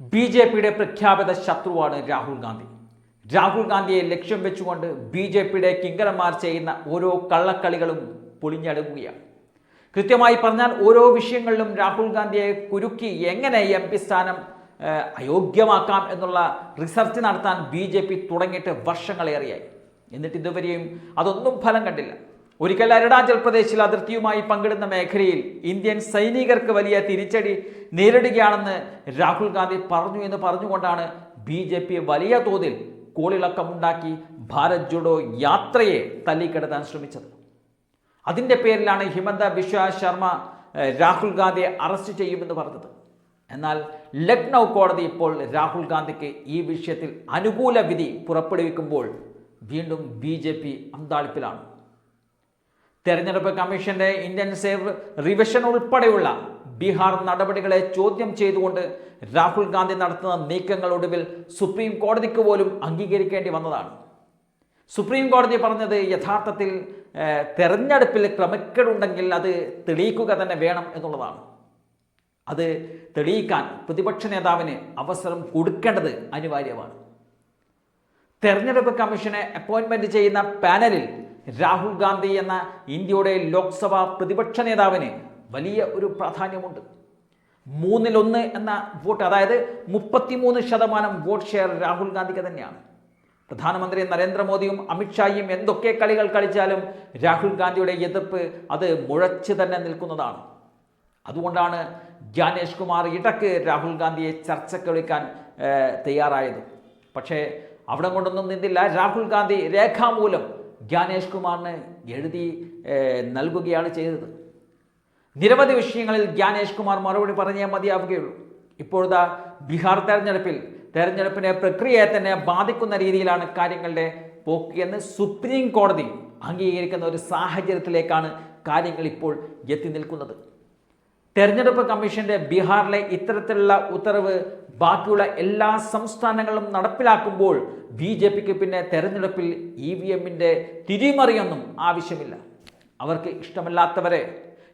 B J പിയുടെ പ്രഖ്യാപിത ശത്രുവാണ് രാഹുൽ ഗാന്ധി. രാഹുൽ ഗാന്ധിയെ ലക്ഷ്യം വെച്ചുകൊണ്ട് ബി ജെ പിയുടെ കിങ്കരന്മാർ ചെയ്യുന്ന ഓരോ കള്ളക്കളികളും പൊളിഞ്ഞടുക്കുകയാണ്. കൃത്യമായി പറഞ്ഞാൽ ഓരോ വിഷയങ്ങളിലും രാഹുൽ ഗാന്ധിയെ കുരുക്കി എങ്ങനെ എം പി സ്ഥാനം അയോഗ്യമാക്കാം എന്നുള്ള റിസർച്ച് നടത്താൻ ബി ജെ പി തുടങ്ങിയിട്ട് വർഷങ്ങളേറെയായി. എന്നിട്ട് ഇതുവരെയും അതൊന്നും ഫലം കണ്ടില്ല. ഒരിക്കൽ അരുണാചൽ പ്രദേശിൽ അതിർത്തിയുമായി പങ്കിടുന്ന മേഖലയിൽ ഇന്ത്യൻ സൈനികർക്ക് വലിയ തിരിച്ചടി നേരിടുകയാണെന്ന് രാഹുൽ ഗാന്ധി പറഞ്ഞു എന്ന് പറഞ്ഞുകൊണ്ടാണ് ബി ജെ പി വലിയ തോതിൽ കോളിളക്കമുണ്ടാക്കി ഭാരത് ജോഡോ യാത്രയെ തല്ലിക്കെടുത്താൻ ശ്രമിച്ചത്. അതിന്റെ പേരിലാണ് ഹിമന്ത ബിശ്വ ശർമ്മ രാഹുൽ ഗാന്ധിയെ അറസ്റ്റ് ചെയ്യുമെന്ന് പറഞ്ഞത്. എന്നാൽ ലക്നൗ കോടതി ഇപ്പോൾ രാഹുൽ ഗാന്ധിക്ക് ഈ വിഷയത്തിൽ അനുകൂല വിധി പുറപ്പെടുവിക്കുമ്പോൾ വീണ്ടും ബി ജെ പി അന്താളിപ്പിലാണ്. തെരഞ്ഞെടുപ്പ് കമ്മീഷന്റെ ഇന്റൻസീവ് റിവിഷൻ ഉൾപ്പെടെയുള്ള ബീഹാർ നടപടികളെ ചോദ്യം ചെയ്തുകൊണ്ട് രാഹുൽ ഗാന്ധി നടത്തുന്ന നീക്കങ്ങൾ ഒടുവിൽ സുപ്രീം കോടതിക്ക് പോലും അംഗീകരിക്കേണ്ടി വന്നതാണ്. സുപ്രീം കോടതി പറഞ്ഞത് യഥാർത്ഥത്തിൽ തെരഞ്ഞെടുപ്പിൽ ക്രമക്കേടുണ്ടെങ്കിൽ അത് തെളിയിക്കുക തന്നെ വേണം എന്നുള്ളതാണ്. അത് തെളിയിക്കാൻ പ്രതിപക്ഷ നേതാവിന് അവസരം കൊടുക്കേണ്ടത് അനിവാര്യമാണ്. തെരഞ്ഞെടുപ്പ് കമ്മീഷനെ അപ്പോയിന്റ്മെന്റ് ചെയ്യുന്ന പാനലിൽ രാഹുൽ ഗാന്ധി എന്ന ഇന്ത്യയുടെ ലോക്സഭാ പ്രതിപക്ഷ നേതാവിന് വലിയ ഒരു പ്രാധാന്യമുണ്ട്. മൂന്നിലൊന്ന് എന്ന വോട്ട് അതായത് മുപ്പത്തിമൂന്ന് ശതമാനം വോട്ട് ഷെയർ രാഹുൽ ഗാന്ധിക്ക് തന്നെയാണ്. പ്രധാനമന്ത്രി നരേന്ദ്രമോദിയും അമിത്ഷായും എന്തൊക്കെ കളികൾ കളിച്ചാലും രാഹുൽ ഗാന്ധിയുടെ എതിർപ്പ് അത് മുഴച്ച് തന്നെ നിൽക്കുന്നതാണ്. അതുകൊണ്ടാണ് ജ്ഞാനേഷ് കുമാർ ഇടയ്ക്ക് രാഹുൽ ഗാന്ധിയെ ചർച്ചയ്ക്ക് വിളിക്കാൻ തയ്യാറായത്. പക്ഷേ അവിടെ കൊണ്ടൊന്നും നിന്നില്ല. രാഹുൽ ഗാന്ധി രേഖാമൂലം ജ്ഞാനേഷ് കുമാറിന് എഴുതി നൽകുകയാണ് ചെയ്തത്. നിരവധി വിഷയങ്ങളിൽ ജ്ഞാനേഷ് കുമാർ മറുപടി പറഞ്ഞേ മതിയാവുകയുള്ളൂ. ഇപ്പോഴത്തെ ബീഹാർ തെരഞ്ഞെടുപ്പിൽ തെരഞ്ഞെടുപ്പിനെ പ്രക്രിയയെ തന്നെ ബാധിക്കുന്ന രീതിയിലാണ് കാര്യങ്ങളുടെ പോക്ക് എന്ന് സുപ്രീം കോടതി അംഗീകരിക്കുന്ന ഒരു സാഹചര്യത്തിലേക്കാണ് കാര്യങ്ങൾ ഇപ്പോൾ എത്തി നിൽക്കുന്നത്. തെരഞ്ഞെടുപ്പ് കമ്മീഷന്റെ ബീഹാറിലെ ഇത്തരത്തിലുള്ള ഉത്തരവ് ബാക്കിയുള്ള എല്ലാ സംസ്ഥാനങ്ങളും നടപ്പിലാക്കുമ്പോൾ ബി ജെ പിക്ക് പിന്നെ തെരഞ്ഞെടുപ്പിൽ ഇ വി എമ്മിന്റെ തിരിമറിയൊന്നും ആവശ്യമില്ല. അവർക്ക് ഇഷ്ടമല്ലാത്തവരെ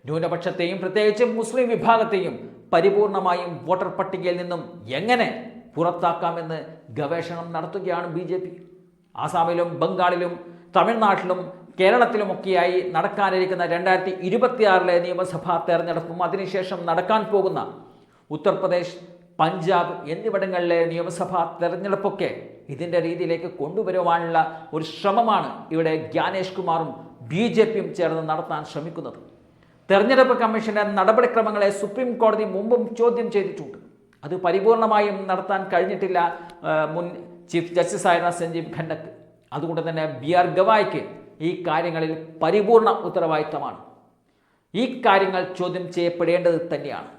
ന്യൂനപക്ഷത്തെയും പ്രത്യേകിച്ച് മുസ്ലിം വിഭാഗത്തെയും പരിപൂർണമായും വോട്ടർ പട്ടികയിൽ നിന്നും എങ്ങനെ പുറത്താക്കാമെന്ന് ഗവേഷണം നടത്തുകയാണ് ബി ജെ പി. ആസാമിലും ബംഗാളിലും തമിഴ്നാട്ടിലും കേരളത്തിലുമൊക്കെയായി നടക്കാനിരിക്കുന്ന രണ്ടായിരത്തി ഇരുപത്തിയാറിലെ നിയമസഭാ തെരഞ്ഞെടുപ്പും അതിനുശേഷം നടക്കാൻ പോകുന്ന ഉത്തർപ്രദേശ് പഞ്ചാബ് എന്നിവിടങ്ങളിലെ നിയമസഭാ തെരഞ്ഞെടുപ്പൊക്കെ ഇതിന്റെ രീതിയിലേക്ക് കൊണ്ടുവരുവാനുള്ള ഒരു ശ്രമമാണ് ഇവിടെ ജ്ഞാനേഷ് കുമാറും ബി ജെ പിയും ചേർന്ന് നടത്താൻ ശ്രമിക്കുന്നത്. തെരഞ്ഞെടുപ്പ് കമ്മീഷന്റെ നടപടിക്രമങ്ങളെ സുപ്രീം കോടതി മുമ്പും ചോദ്യം ചെയ്തിട്ടുണ്ട്. അത് പരിപൂർണമായും നടത്താൻ കഴിഞ്ഞിട്ടില്ല മുൻ ചീഫ് ജസ്റ്റിസ് ആയിരുന്ന സഞ്ജീവ് ഖന്നക്ക്. അതുകൊണ്ട് തന്നെ ബി ആർ ഗവായ്ക്ക് ഈ കാര്യങ്ങളിൽ പരിപൂർണ ഉത്തരവാദിത്തമാണ്. ഈ കാര്യങ്ങൾ ചോദ്യം ചെയ്യപ്പെടേണ്ടത് തന്നെയാണ്.